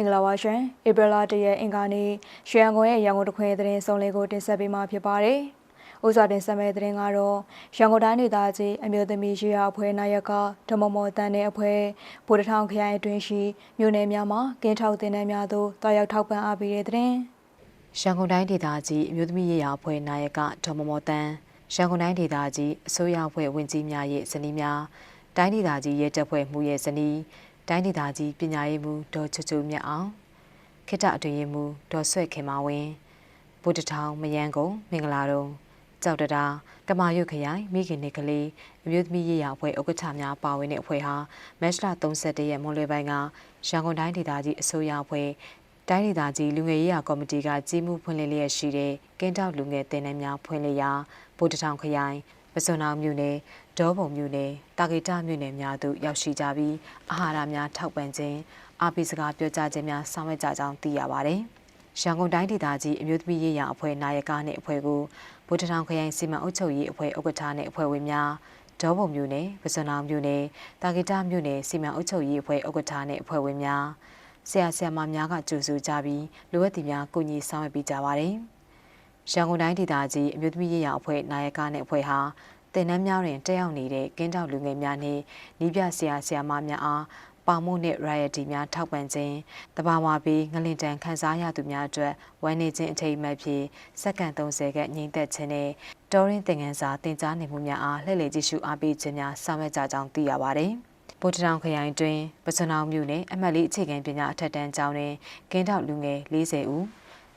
င်္ဂလာပါရှင်ဧပြီလ၁ရက်အင်္ဂါနေ့ရွှေရန်ကုန်ရဲ့ရန်ကုန်တခွင်သတင်းစုံလေးကိုတင်ဆက်ပေးမှာဖြစ်ပါတယ်။ဥစွာတင်ဆက်မဲ့သတင်းကတော့ရန်ကုန်တိုင်းဒေသကြီးအမျိုးသမီးရေးရာအဖွဲ့နာယကဓမ္မမော်တန်တဲ့အဖွဲ့ဗိုလ်တထောင်ခရိုင်အတွင်းရှိမြို့နယ်များမှာကင်းထောက်တင်တဲ့များသို့တာရောက်ထောက်ပံ့အားပေးတဲ့သတင်းရန်ကုန်တိုင်းဒေသကြီးအမျိုးသမီးရေးရာအဖွဲ့နာယကဒေါ်မမော်တန်းရန်ကုန်တိုင်းဒေသကြီးအစိုးရအဖွဲ့ဝင်ကြီးများရဲ့ဇနီးများတိုင်းဒေသကြီးရဲတပ်ဖွဲ့မှုရဲ့ဇနီး တိုင်းဒေသကြီးပညာရေးမှူးဒေါ်ချူချူမြတ်အောင်ခိတ္တအတွင်ရေးမှူးဒေါ်ဆွဲခင်မဝင်းဗုဒ္ဓထောင်မယန်းကုံမင်္ဂလာတုံကြောက်တတာကမာရွတ်ခရိုင်မိခင်နေကလေးအမျိုးသမီးရေးရာအဖွဲ့ဥက္ကဋ္ဌများပါဝင်တဲ့အဖွဲ့ဟာမက်စလာ31ရက်မွန်လွယ်ပိုင်းကရန်ကုန်တိုင်းဒေသကြီးအစိုးရအဖွဲ့တိုင်းဒေသကြီးလူငယ်ရေးရာကော်မတီကကြီးမှုဖွင့်လှစ်လျက်ရှိတဲ့ကင်းတောက်လူငယ်တင်နန်းများဖွင့်လှစ်ရာဗုဒ္ဓထောင်ခရိုင် ပစွန်အောင်မြို့နယ်ဒေါဘုံမြို့နယ်တာဂီတာမြို့နယ်များသို့ရောက်ရှိကြပြီးအာဟာရများထောက်ပံ့ခြင်းအာပိစကားပြောကြားခြင်းများဆောင်ရွက်ကြကြောင်းသိရပါတယ်။ရန်ကုန်တိုင်းဒေသကြီးအမျိုးသမီးရေးရာအဖွဲ့နာယကနှင့်အဖွဲ့ကိုဗုဒ္ဓထောင်ခရိုင်စီမံအုပ်ချုပ်ရေးအဖွဲ့ဥက္ကဋ္ဌနှင့်အဖွဲ့ဝင်များဒေါဘုံမြို့နယ်ပစွန်အောင်မြို့နယ်တာဂီတာမြို့နယ်စီမံအုပ်ချုပ်ရေးအဖွဲ့ဥက္ကဋ္ဌနှင့်အဖွဲ့ဝင်များဆရာဆရာမများကကြိုဆိုကြပြီးလိုအပ်သူများကူညီဆောင်ရွက်ပေးကြပါတယ်။ ရန်ကုန်တိုင်းဒေသကြီးအမျိုးသမီးရေးရာအဖွဲ့နာယကနှင့်အဖွဲ့ဟာတင်နန်းများတွင်တက်ရောက်နေတဲ့ကင်းတောက်လူငယ်များနှင့်နီးပြဆရာဆရာမများအားပါမှုနှင့် royalty များထောက်ပံ့ခြင်းတဘာဝပြီးငလင်တန်ခန်းစားရသူများအတွက်ဝမ်းနေခြင်းအထိမ်းအမှတ်ဖြင့်စက္ကန့်30ခန့်ငြိမ်သက်ခြင်းနဲ့တော်ရင်းသင်ခန်းစာတင်ကြားနေမှုများအားလှည့်လည်ကြည့်ရှုအားပေးခြင်းများဆောင်ရွက်ကြကြောင်းသိရပါတယ်။ဗိုလ်တထောင်ခရိုင်တွင်ပစွန်အောင်မြို့နယ်အမှတ်လေးအခြေခံပညာအထက်တန်းကျောင်းတွင်ကင်းတောက်လူငယ်40ဦး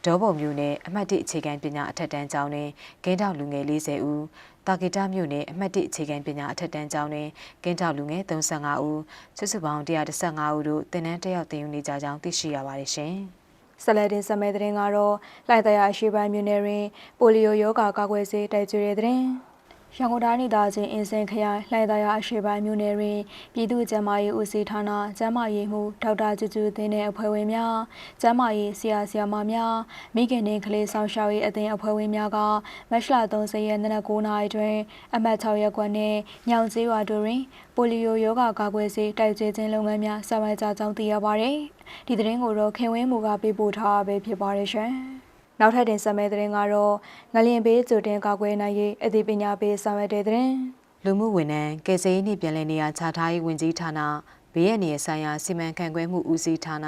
ဒေါဘုံမြို့နယ်အမှတ်၁အခြေခံပညာအထက်တန်းကျောင်းတွင်ကင်းတောက်လူငယ်40ဦးတာဂီတာမြို့နယ်အမှတ်၁အခြေခံပညာအထက်တန်းကျောင်းတွင်ကင်းတောက်လူငယ်35ဦးစုစုပေါင်း115ဦးတို့တင်နန်းတက်ရောက်တင်ယူနေကြကြောင်းသိရှိရပါတယ်ရှင်။ဆက်လက်တင်ဆက်မဲ့သတင်းကတော့လှိုင်တရားရှိပိုင်းမြို့နယ်တွင်ပိုလီယိုရောဂါကာကွယ်ဆေးတိုက်ကျွေးတဲ့သတင်း ရန်ကုန်တိုင်းဒေသကြီးအင်းစင်ခရိုင်လှိုင်သာယာအရှိပိုင်းမြို့နယ်တွင်ပြည်သူ့ကျန်းမာရေးဦးစီးဌာနကျန်းမာရေးမှူးဒေါက်တာကျူကျူသင်းတဲ့အဖွဲ့ဝင်များကျန်းမာရေးဆရာဆရာမများမိခင်နဲ့ကလေးဆောင်ရှောက်ရေးအသင်းအဖွဲ့ဝင်များကမတ်လ30ရက်နေ့နက်9:00နာရီတွင်အမှတ်6ရပ်ကွက်နှင့်ညောင်ကျေးရွာတို့တွင်ပိုလီယိုရောဂါကာကွယ်ဆေးတိုက်ကျွေးခြင်းလုပ်ငန်းများဆောင်ရွက်ကြကြောင်းသိရပါသည်ဒီသတင်းကိုတော့ခင်ဝင်းမူကပေးပို့ထားပဲဖြစ်ပါတယ်ရှင် နောက်ထပ်တင်ဆက်မယ့်သတင်းကတော့ငလျင်ဘေးကြိုတင်ကာကွယ်နိုင်ရေးအသိပညာပေးဆောင်ရွက်တဲ့သတင်းလူမှုဝန်ထမ်းကယ်ဆယ်ရေးနှင့်ပြည်လည်နေရာခြားထားရေးဝန်ကြီးဌာနဘေးရန်နေရာဆိုင်ရာစီမံခန့်ခွဲမှုဦးစီးဌာန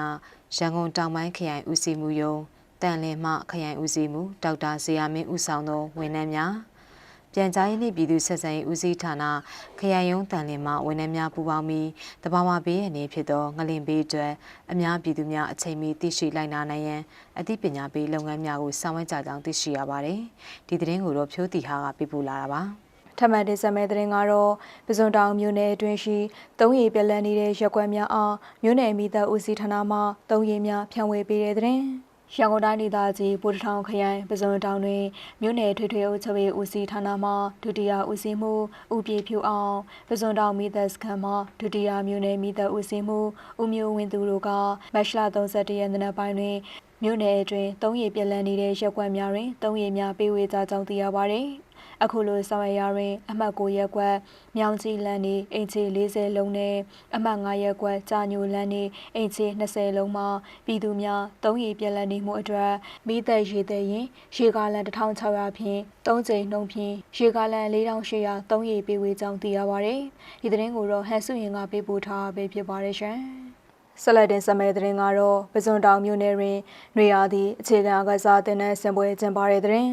ရန်ကုန်တောင်ပိုင်းခရိုင်ဦးစီးမှုယုံတန်လင်းမှခရိုင်ဦးစီးမှုဒေါက်တာဇေယမင်းဦးဆောင်သောဝန်ထမ်းများ ပြန်ကြားရေးနှင့်ပြည်သူဆက်ဆံရေးဦးစီးဌာနခရိုင်ရုံးတန်လင်းမှဝန်ထမ်းများပူးပေါင်းပြီးတဘာဝဘေးရန်နေဖြစ်သောငလင်ဘေးအတွက်အများပြည်သူများအချိန်မီသိရှိလိုက်နာနိုင်ရန်အသိပညာပေးလုပ်ငန်းများကိုဆောင်ရွက်ကြကြောင်းသိရှိရပါတယ်။ဒီသတင်းကိုတော့ဖြိုးတီဟာကပြပို့လာတာပါ။ထပ်မံတင်ဆက်မဲ့သတင်းကတော့ပဇွန်တောင်မြို့နယ်အတွင်းရှိသုံးရီပြက်လက်နေတဲ့ရက်ကွက်များအားမြို့နယ်မိသက်ဦးစီးဌာနမှသုံးရီများဖြန့်ဝေပေးတဲ့သတင်း ရန်ကုန်တိုင်းဒေသကြီးဗိုလ်တထောင်ခရိုင်ပဇွန်တောင်တွင်မြို့နယ်ထွေထွေအုပ်ချုပ်ရေးဦးစီးဌာနမှဒုတိယဦးစီးမှုဦးပြေဖြူအောင်ပဇွန်တောင်မိသက်စခန်းမှဒုတိယမြို့နယ်မိသက်ဦးစီးမှုဦးမျိုးဝင်းသူတို့ကမတ်လ31ရက်နေ့ပိုင်းတွင်မြို့နယ်အတွင်းသုံးရီပြက်လက်နေတဲ့ရက်ကွက်များတွင်သုံးရီများပေးဝေကြကြောင်းသိရပါသည်။ အခုလိုဆောင်ရွက်ရာတွင် အမှတ်9ရက်ကွက်မြောင်ကြီးလန်းနေအင်ချီ40လုံးနဲ့အမှတ်9ရက်ကွက်ကြာညိုလန်းနေအင်ချီ20လုံးမှာပြည်သူများသုံးရီပြက်လက်နေမှုအတွက်မိသက်ရေသက်ရင်ရေကားလန်1600ဖြင့်3ကြိမ်နှုန်းဖြင့်ရေကားလန်4800သုံးရီပေးဝေကြောင်းသိရပါတယ်။ဒီသတင်းကိုတော့ဟန်စုရင်ကပေးပို့ထားပဲဖြစ်ပါတယ်ရှင်။ဆက်လက်တင်ဆက်မဲ့သတင်းကတော့ပဇွန်တောင်မြို့နယ်တွင်နှွေရာသည့်အခြေခံအကစားတင်တဲ့စင်ပွဲကျင်းပတဲ့သတင်း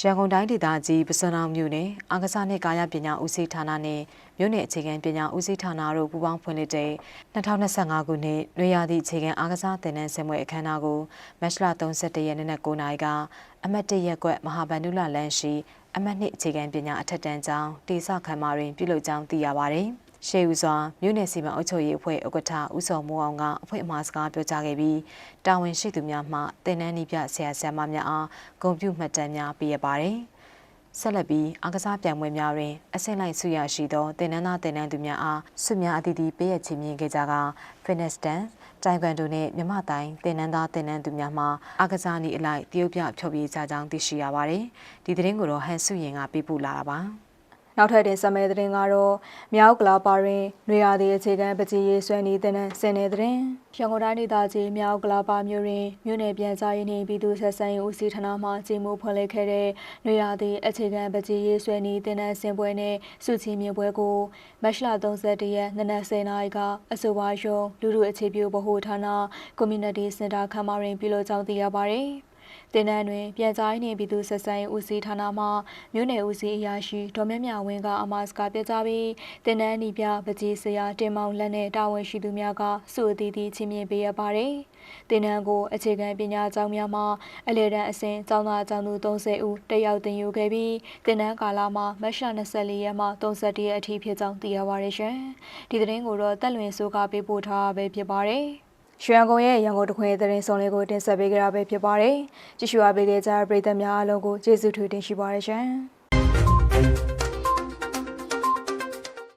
ရန်ကုန်တိုင်းဒေသကြီးပစွန်အောင်မြို့နယ်အာကစားနှင့်ကာယပညာဦးစီးဌာနနှင့်မြို့နယ်အခြေခံပညာဦးစီးဌာနတို့ပူးပေါင်းဖွင့်လှစ်တဲ့2025ခုနှစ်နွေရာသီအခြေခံအားကစားတင်နန်းဆင်ပွဲအခမ်းအနားကိုမတ်လ31ရက်နေ့နက်9:00နာရီကအမတ်တရက်ကွက်မဟာဗန္ဓုလလမ်းရှိအမတ်နှစ်အခြေခံပညာအထက်တန်းကျောင်းတေဆခမ်းမတွင်ပြုလုပ်ကြောင်းသိရပါတယ်။ ရှေးဦးစွာမြို့နယ်စီမံအုပ်ချုပ်ရေးအဖွဲ့ဥက္ကဋ္ဌဦးစောမိုးအောင်ကအဖွဲ့အမှားစကားပြောကြားခဲ့ပြီးတာဝန်ရှိသူများမှတင်နန်းနီးပြဆရာဆရာမများအားဂုဏ်ပြုမှတ်တမ်းများပေးရပါတယ်။ဆက်လက်ပြီးအကစားပြိုင်ပွဲများတွင်အဆင့်လိုက်ဆုရရှိသောတင်နန်းသားတင်နန်းသူများအားဆုများအသီးသီးပေးရချီးမြှင့်ခဲ့ကြက fitness dance တိုင်ကွမ်ဒိုနှင့်မြမတိုင်းတင်နန်းသားတင်နန်းသူများမှအကစားနည်းအလိုက်တရုတ်ပြဖြောပြကြကြောင်းသိရှိရပါတယ်။ဒီသတင်းကိုတော့ဟန်ဆုရင်ကပေးပို့လာတာပါ။ နောက်ထပ်တင်ဆက်မဲ့သတင်းကတော့မြောက်ကလာပါရင်နွေရာသီအခြေခံပကြီးရေးဆွဲနေတဲ့တဲ့ဆင်နေတဲ့သတင်းရန်ကုန်တိုင်းဒေသကြီးမြောက်ကလာပါမြို့တွင်မြို့နယ်ပြန်ကြားရေးနှင့်ပြည်သူ့ဆက်ဆံရေးဦးစီးဌာနမှကြီးမှုဖွင့်လှစ်ခဲ့တဲ့နွေရာသီအခြေခံပကြီးရေးဆွဲနေတဲ့တဲ့ဆင်ပွဲနဲ့စုချီမြင်ပွဲကိုမတ်လ31ရက်နေ့နက်10:00နာရီကအဆိုပါရုံလူလူအခြေပြုဗဟိုဌာန Community Center ခမ်းမတွင်ပြုလုပ်ကြောင်းသိရပါတယ်။ တင်နန်းတွင်ပြန်ကြားရေးနှင့်ပြည်သူ့ဆက်ဆံရေးဦးစီးဌာနမှမြို့နယ်ဦးစီးအရာရှိဒေါ်မြတ်မြဝင်းကအမတ်စကားပြကြပြီးတင်နန်းဤပြပကြီးဆရာတင်မောင်လက်နဲ့တာဝန်ရှိသူများကစုအသီးသီးချင်းမြင်ပေးရပါတယ်။တင်နန်းကိုအခြေခံပညာကျောင်းများမှအလဲတန်းအစဉ်ကျောင်းသားကျောင်းသူ30ဦးတက်ရောက်တင်ယူခဲ့ပြီးတင်နန်းကာလမှာမတ်လ24ရက်မှ31ရက်အထိဖြစ်ကြောင်းသိရပါတယ်ရှင်။ဒီသတင်းကိုတော့တက်လွင်စိုးကပေးပို့ထားတာပဲဖြစ်ပါတယ်။ ရွှေရန်ကုန်ရဲ့ရန်ကုန်တခွင်သတင်းဆောင်လေးကိုတင်ဆက်ပေးကြတာပဲဖြစ်ပါတယ်။ကြည့်ရှုအားပေးကြတဲ့ပရိသတ်များအားလုံးကိုကျေးဇူးထူးတင်ရှိပါတယ်ရှင်။